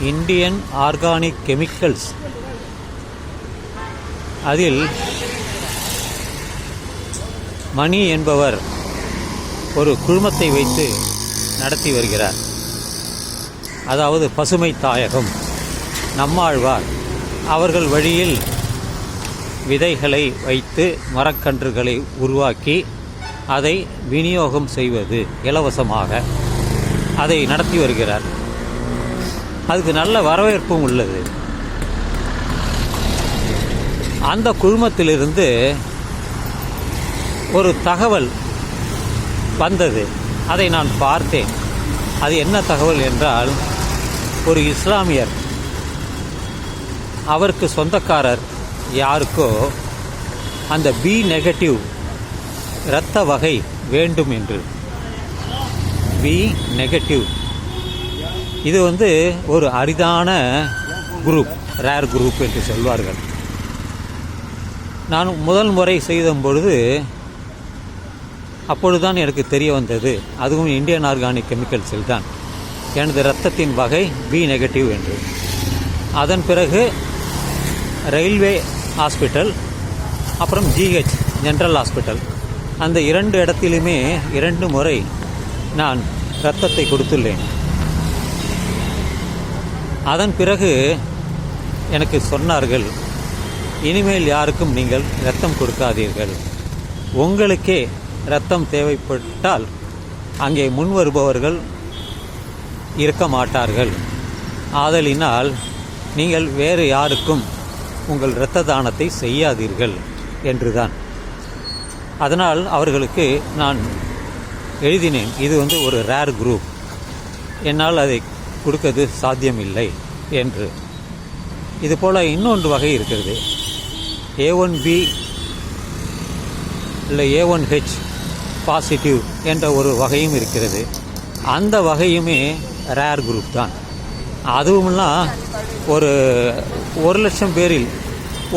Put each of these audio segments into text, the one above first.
Indian organic chemicals. அதில் மணி என்பவர் ஒரு குழுமத்தை வைத்து நடத்தி வருகிறார். அதாவது பசுமை தாயகம் நம்மாழ்வார் அவர்கள் வழியில் விதைகளை வைத்து மரக்கன்றுகளை உருவாக்கி அதை விநியோகம் செய்வது இலவசமாக அதை நடத்தி வருகிறார். அதுக்கு நல்ல வரவேற்பும் உள்ளது. அந்த குழுமத்திலிருந்து ஒரு தகவல் வந்தது. அதை நான் பார்த்தேன். அது என்ன தகவல் என்றால் ஒரு இஸ்லாமியர் அவருக்கு சொந்தக்காரர் யாருக்கோ அந்த பி நெகட்டிவ் இரத்த வகை வேண்டும் என்று. பி நெகட்டிவ் இது வந்து ஒரு அரிதான குரூப் ரேர் குரூப் என்று சொல்வார்கள். நான் முதல் முறை செய்த பொழுது அப்பொழுதுதான் எனக்கு தெரிய வந்தது. அதுவும் இந்தியன் ஆர்கானிக் கெமிக்கல்ஸில் தான் எனது இரத்தத்தின் வகை பி நெகட்டிவ் என்று. அதன் பிறகு ரயில்வே ஹாஸ்பிட்டல் அப்புறம் ஜிஹெச் ஜென்ரல் ஹாஸ்பிட்டல் அந்த இரண்டு இடத்திலுமே இரண்டு முறை நான் இரத்தத்தை கொடுத்துள்ளேன். அதன் பிறகு எனக்கு சொன்னார்கள் இனிமேல் யாருக்கும் நீங்கள் ரத்தம் கொடுக்காதீர்கள். உங்களுக்கே ரத்தம் தேவைப்பட்டால் அங்கே முன் வருபவர்கள் இருக்க மாட்டார்கள். ஆதலினால் நீங்கள் வேறு யாருக்கும் உங்கள் இரத்த தானத்தை செய்யாதீர்கள் என்றுதான். அதனால் அவர்களுக்கு நான் எழுதினேன் இது வந்து ஒரு ரேர் குரூப் என்னால் அதை கொடுக்கிறது சாத்தியமில்லை என்று. இது போல் இன்னொன்று வகை இருக்கிறது. ஏ ஒன் பி இல்லை ஏ ஒன் ஹெச் பாசிட்டிவ் என்ற ஒரு வகையும் இருக்கிறது. அந்த வகையுமே ரேர் குரூப் தான். அதுவும்லாம் ஒரு ஒரு லட்சம் பேரில்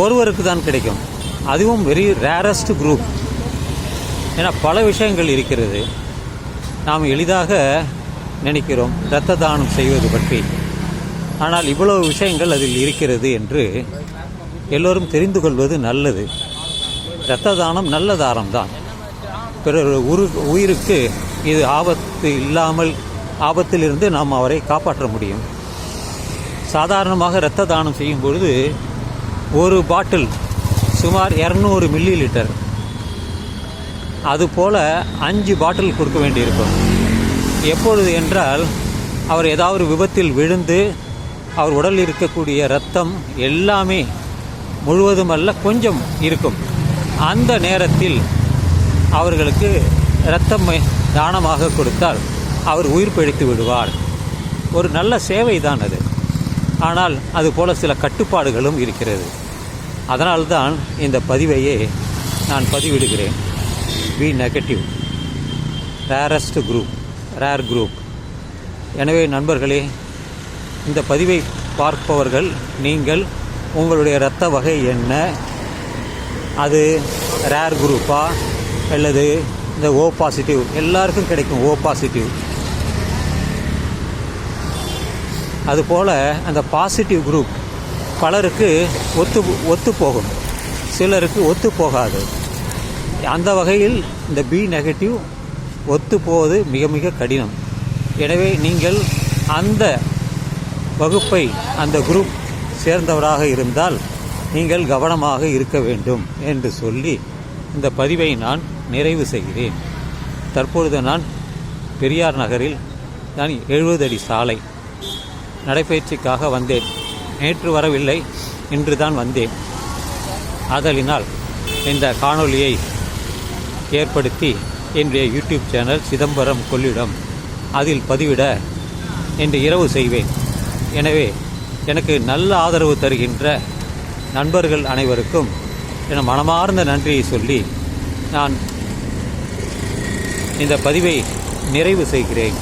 ஒருவருக்கு தான் கிடைக்கும். அதுவும் வெரி ரேரஸ்ட் குரூப் ஏன்னா பல விஷயங்கள் இருக்கிறது. நாம் எளிதாக நினைக்கிறோம். இரத்த தானம் செய்வது பற்றி. ஆனால் இவ்வளவு விஷயங்கள் அதில் இருக்கிறது என்று எல்லோரும் தெரிந்து கொள்வது நல்லது. இரத்த தானம் நல்ல தானம்தான். பிறர் உரு உயிருக்கு இது ஆபத்து இல்லாமல் ஆபத்திலிருந்து நாம் அவரை காப்பாற்ற முடியும். சாதாரணமாக இரத்த தானம் செய்யும் பொழுது ஒரு பாட்டில் சுமார் இரநூறு மில்லி லிட்டர். அதுபோல் அஞ்சு பாட்டில் கொடுக்க வேண்டியிருக்கும். எப்பொழுது என்றால் அவர் ஏதாவது விபத்தில் விழுந்து அவர் உடலில் இருக்கக்கூடிய ரத்தம் எல்லாமே முழுவதும் அல்ல கொஞ்சம் இருக்கும். அந்த நேரத்தில் அவர்களுக்கு இரத்தம் தானமாக கொடுத்தால் அவர் உயிர் பிழைத்து விடுவார். ஒரு நல்ல சேவை தான் அது. ஆனால் அதுபோல சில கட்டுப்பாடுகளும் இருக்கிறது. அதனால்தான் இந்த பதிவையே நான் பதிவிடுகிறேன். B negative rarest group rare group. எனவே நண்பர்களே இந்த பதிவை பார்ப்பவர்கள் நீங்கள் உங்களுடைய இரத்த வகை என்ன? அது ரேர் குரூப்பா? அல்லது இந்த ஓ பாசிட்டிவ் எல்லாருக்கும் கிடைக்கும் ஓ பாசிட்டிவ். அதுபோல் அந்த பாசிட்டிவ் குரூப் பலருக்கு ஒத்து ஒத்து போகும். சிலருக்கு ஒத்து போகாது. அந்த வகையில் இந்த பி நெகட்டிவ் ஒத்து போவது மிக மிக கடினம். எனவே நீங்கள் அந்த வகுப்பை அந்த குரூப் சேர்ந்தவராக இருந்தால் நீங்கள் கவனமாக இருக்க வேண்டும் என்று சொல்லி இந்த பதிவை நான் நிறைவு செய்கிறேன். தற்பொழுது நான் பெரியார் நகரில் நான் எழுபது அடி சாலை நடைபயிற்சிக்காக வந்தேன். நேற்று வரவில்லை இன்று தான் வந்தேன். ஆதலினால் இந்த காணொளியை ஏற்படுத்தி என்னுடைய யூடியூப் சேனல் சிதம்பரம் கொள்ளிடம் அதில் பதிவிட இன்று இரவு செய்வேன். எனவே எனக்கு நல்ல ஆதரவு தருகின்ற நண்பர்கள் அனைவருக்கும் என மனமார்ந்த நன்றியை சொல்லி நான் இந்த பதிவை நிறைவு செய்கிறேன்.